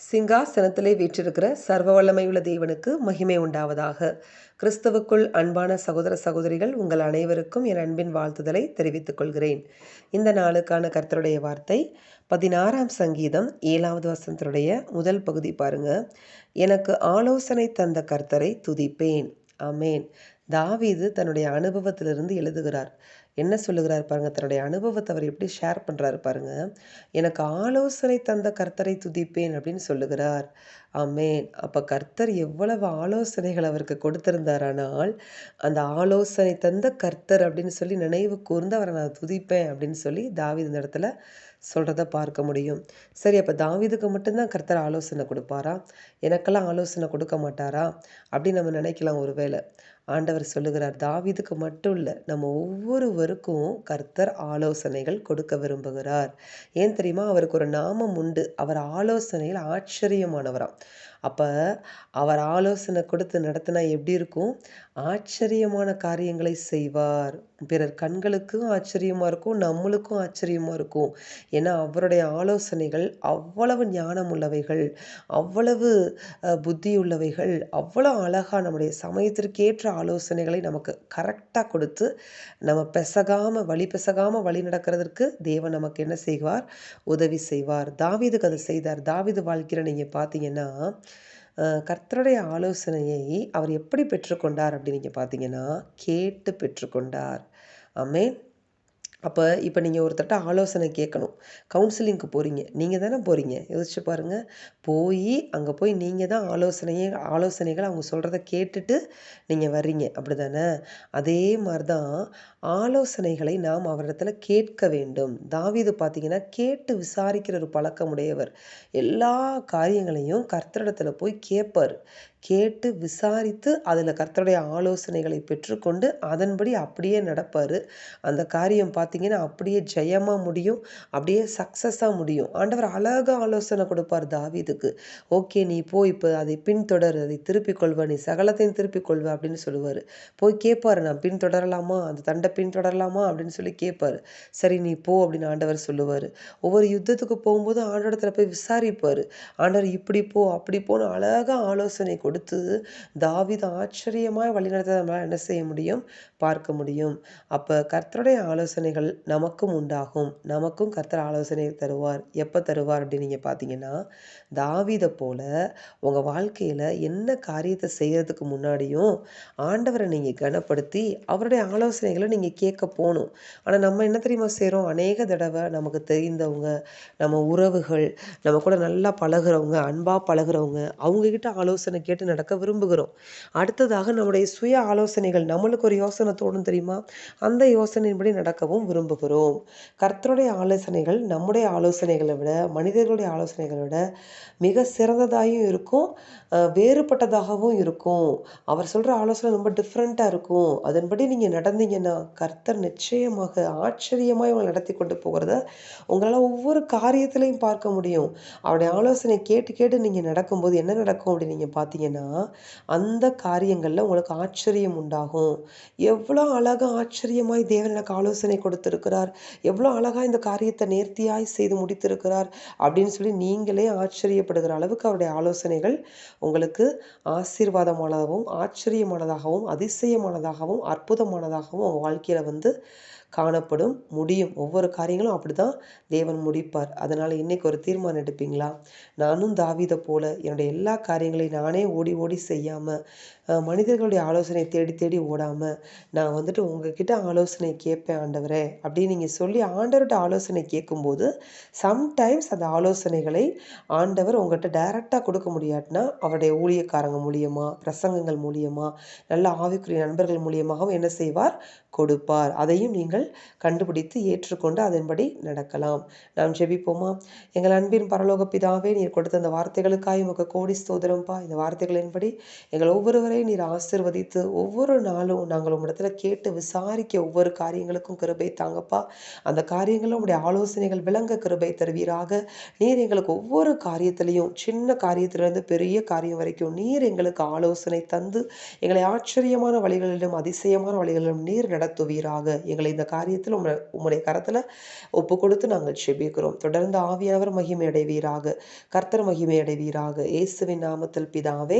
சிங்காசனத்திலே வீற்றிருக்கிற சர்வ வல்லமையுள்ள தேவனுக்கு மகிமை உண்டாவதாக. கிறிஸ்துவுக்குள் அன்பான சகோதர சகோதரிகள் உங்கள் அனைவருக்கும் என் அன்பின் வாழ்த்துதலை தெரிவித்துக் கொள்கிறேன். இந்த நாளுக்கான கர்த்தருடைய வார்த்தை பதினாறாம் சங்கீதம் ஏழாவது வசனத்தினுடைய முதல் பகுதி பாருங்க. எனக்கு ஆலோசனை தந்த கர்த்தரை துதிப்பேன். அமேன் தாவீது தன்னுடைய அனுபவத்திலிருந்து எழுதுகிறார். என்ன சொல்லுகிறார் பாருங்க தன்னுடைய அனுபவத்தை அவர் எப்படி ஷேர் பண்ணுறாரு பாருங்க. எனக்கு ஆலோசனை தந்த கர்த்தரை துதிப்பேன் அப்படின்னு சொல்லுகிறார். ஆமேன். அப்போ கர்த்தர் எவ்வளவு ஆலோசனைகள் அவருக்கு கொடுத்திருந்தாரானால் அந்த ஆலோசனை தந்த கர்த்தர் அப்படின்னு சொல்லி நினைவு கூர்ந்து அவரை நான் துதிப்பேன் அப்படின்னு சொல்லி தாவித இந்த இடத்துல சொல்கிறத பார்க்க முடியும். சரி அப்போ தாவிதுக்கு மட்டும்தான் கர்த்தர் ஆலோசனை கொடுப்பாரா? எனக்கெல்லாம் ஆலோசனை கொடுக்க மாட்டாரா? அப்படின்னு நம்ம நினைக்கலாம் ஒருவேளை. ஆண்டவர் சொல்லுகிறார் தாவீதுக்கு மட்டும் இல்லை நம்ம ஒவ்வொருவருக்கும் கர்த்தர் ஆலோசனைகள் கொடுக்க விரும்புகிறார். ஏன் தெரியுமா? அவருக்கு ஒரு நாமம் உண்டு. அவர் ஆலோசனையில் ஆச்சரியமானவராம். அப்போ அவர் ஆலோசனை கொடுத்து நடத்தினா எப்படி இருக்கும்? ஆச்சரியமான காரியங்களை செய்வார். பிறர் கண்களுக்கும் ஆச்சரியமாக இருக்கும் நம்மளுக்கும் ஆச்சரியமாக இருக்கும். ஏன்னா அவருடைய ஆலோசனைகள் அவ்வளவு ஞானம் உள்ளவைகள் அவ்வளவு புத்தி உள்ளவைகள் அவ்வளோ அழகாக நம்முடைய சமயத்திற்கேற்ற ஆலோசனைகளை நமக்கு கரெக்டாக கொடுத்து நம்ம பெசகாமல் வழி பெசகாமல் வழி நடக்கிறதுக்கு தேவன் நமக்கு என்ன செய்வார்? உதவி செய்வார். தாவிதுக்கு அதை செய்தார். தாவிது வாழ்க்கையில் நீங்கள் பார்த்தீங்கன்னா கர்த்தருடைய ஆலோசனையை அவர் எப்படி பெற்றுக்கொண்டார் அப்படின்னு நீங்கள் பார்த்தீங்கன்னா கேட்டு பெற்றுக்கொண்டார். ஆமே அப்போ இப்போ நீங்கள் ஒருத்தட்ட ஆலோசனை கேட்கணும். கவுன்சிலிங்க்கு போகிறீங்க நீங்கள் தானே போகிறீங்க யோசிச்சு பாருங்கள் போய் அங்கே போய் நீங்கள் தான் ஆலோசனையே ஆலோசனைகள் அவங்க சொல்கிறத கேட்டுட்டு நீங்கள் வர்றீங்க. அப்படி தானே அதே மாதிரி தான் ஆலோசனைகளை நாம் அவரிடத்துல கேட்க வேண்டும். தாவிது பார்த்தீங்கன்னா கேட்டு விசாரிக்கிற ஒரு பழக்கமுடையவர். எல்லா காரியங்களையும் கர்த்தரிடத்துல போய் கேட்பார். கேட்டு விசாரித்து அதில் கர்த்தருடைய ஆலோசனைகளை பெற்றுக்கொண்டு அதன்படி அப்படியே நடப்பார். அந்த காரியம் பார்த்தீங்கன்னா அப்படியே ஜெயமாக முடியும் அப்படியே சக்ஸஸாக முடியும். ஆண்டவர் அழகாக ஆலோசனை கொடுப்பார் தாவிதுக்கு. ஓகே நீ போய் இப்போ அதை பின்தொடர் அதை திருப்பிக் கொள்வ நீ சகலத்தையும் திருப்பிக் கொள்வ அப்படின்னு சொல்லுவார். போய் கேட்பார் நான் பின்தொடரலாமா? அந்த தண்டை பின்தொடரலாமா? அப்படின்னு சொல்லி கேட்பார். சரி நீ போ அப்படின்னு ஆண்டவர் சொல்லுவார். ஒவ்வொரு யுத்தத்துக்கு போகும்போது ஆண்டவரத்தில் போய் விசாரிப்பார். ஆண்டவர் இப்படி போ அப்படி போன்னு அழகாக ஆலோசனை கொடுத்து தாவித ஆச்சரியமாக வழிநடத்த நம்மளால் என்ன செய்ய முடியும்? பார்க்க முடியும். அப்போ கர்த்தருடைய ஆலோசனைகள் நமக்கும் உண்டாகும். நமக்கும் கர்த்தர் ஆலோசனை தருவார். எப்போ தருவார் அப்படின்னு நீங்கள் பார்த்தீங்கன்னா தாவிதை போல உங்கள் வாழ்க்கையில் என்ன காரியத்தை செய்கிறதுக்கு முன்னாடியும் ஆண்டவரை நீங்கள் கனப்படுத்தி அவருடைய ஆலோசனைகளை நீங்கள் கேட்க போகணும். ஆனால் நம்ம என்ன தெரியுமா செய்கிறோம் அநேக தடவை நமக்கு தெரிந்தவங்க நம்ம உறவுகள் நம்ம கூட நல்லா பழகிறவங்க அன்பாக பழகிறவங்க அவங்கக்கிட்ட ஆலோசனை கேட்டு நடக்க விரும்புகிறோம். அடுத்ததாக நம்முடைய சுய ஆலோசனைகள் நம்மளுக்கு ஒரு யோசனை தோணும் தெரியுமா? அந்த யோசனையின்படி நடக்கவும் விரும்புகிறோம். கர்த்தருடைய ஆலோசனைகள் நம்முடைய ஆலோசனைகளை விட மனிதர்களுடைய ஆலோசனைகளை விட மிக சிறந்ததாகவும் இருக்கும் வேறுபட்டதாகவும் இருக்கும். அவர் சொல்கிற ஆலோசனை ரொம்ப டிஃப்ரெண்ட்டாக இருக்கும். அதன்படி நீங்கள் நடந்தீங்கன்னா கர்த்தர் நிச்சயமாக ஆச்சரியமாக இவங்களை நடத்தி கொண்டு போகிறத உங்களால் ஒவ்வொரு காரியத்திலையும் பார்க்க முடியும். அவருடைய ஆலோசனை கேட்டு கேட்டு நீங்கள் நடக்கும்போது என்ன நடக்கும் அப்படின்னு நீங்கள் பார்த்தீங்கன்னா அந்த காரியங்களில் உங்களுக்கு ஆச்சரியம் உண்டாகும். எவ்வளோ அழகாக ஆச்சரியமாய் தேவன் எனக்கு ஆலோசனை கொடுத்துருக்கிறார். எவ்வளோ அழகாக இந்த காரியத்தை நேர்த்தியாய் செய்து முடித்திருக்கிறார் அப்படின்னு சொல்லி நீங்களே ஆச்சரியப்படுகிற அளவுக்கு அவருடைய ஆலோசனைகள் உங்களுக்கு ஆசீர்வாதமானதாகவும் ஆச்சரியமானதாகவும் அதிசயமானதாகவும் அற்புதமானதாகவும் உங்கள் வாழ்க்கையில் வந்து காணப்படும் முடியும். ஒவ்வொரு காரியங்களும் அப்படி தான் தேவன் முடிப்பார். அதனால் இன்றைக்கி ஒரு தீர்மானம் எடுப்பீங்களா? நானும் தாவிதை போல என்னுடைய எல்லா காரியங்களையும் நானே ஓடி ஓடி செய்யாமல் மனிதர்களுடைய ஆலோசனை தேடி தேடி ஓடாமல் நான் வந்துட்டு உங்ககிட்ட ஆலோசனை கேட்பேன் ஆண்டவரே அப்படின்னு நீங்கள் சொல்லி ஆண்டவர்கிட்ட ஆலோசனை கேட்கும்போது சம்டைம்ஸ் அந்த ஆலோசனைகளை ஆண்டவர் உங்கள்கிட்ட டைரெக்டாக கொடுக்க முடியாட்டினா அவருடைய ஊழியக்காரங்க மூலியமாக பிரசங்கங்கள் மூலியமாக நல்ல ஆவிக்குரிய நண்பர்கள் மூலியமாகவும் என்ன செய்வார்? கொடுப்பார். அதையும் நீங்கள் கண்டுபிடித்து ஏற்றுக்கொண்டு அதன்படி நடக்கலாம். நாம் ஜெபிப்போமா? எங்கள் அன்பின் பரலோக பிதாவே நீர் கொடுத்த அந்த வார்த்தைகளுக்காக உமக்கு கோடி ஸ்தோதரம்ப்பா இந்த வார்த்தைகள் வார்த்தைகளின்படி எங்கள் ஒவ்வொருவரையும் நீர் ஆசிர்வதித்து ஒவ்வொரு நாளும் நாங்கள் உங்களிடத்துல கேட்டு விசாரிக்க ஒவ்வொரு காரியங்களுக்கும் கிருபை தாங்கப்பா. அந்த காரியங்களும் உங்களுடைய ஆலோசனைகள் விளங்க கிருபை தருவீராக. நீர் எங்களுக்கு ஒவ்வொரு காரியத்திலையும் சின்ன காரியத்திலிருந்து பெரிய காரியம் வரைக்கும் நீர் எங்களுக்கு ஆலோசனை தந்து எங்களை ஆச்சரியமான வழிகளிலும் அதிசயமான வழிகளிலும் நீர் நடத்துவீராக. எங்களை இந்த காரியத்தில் உம்மை உம்முடைய கரத்தில் ஒப்பு கொடுத்து நாங்கள் செபிக்கிறோம். தொடர்ந்து ஆவியானவர் மகிமையடைவீராக. கர்த்தர் மகிமையடைவீராக. இயேசுவின் நாமத்தில் பிதாவே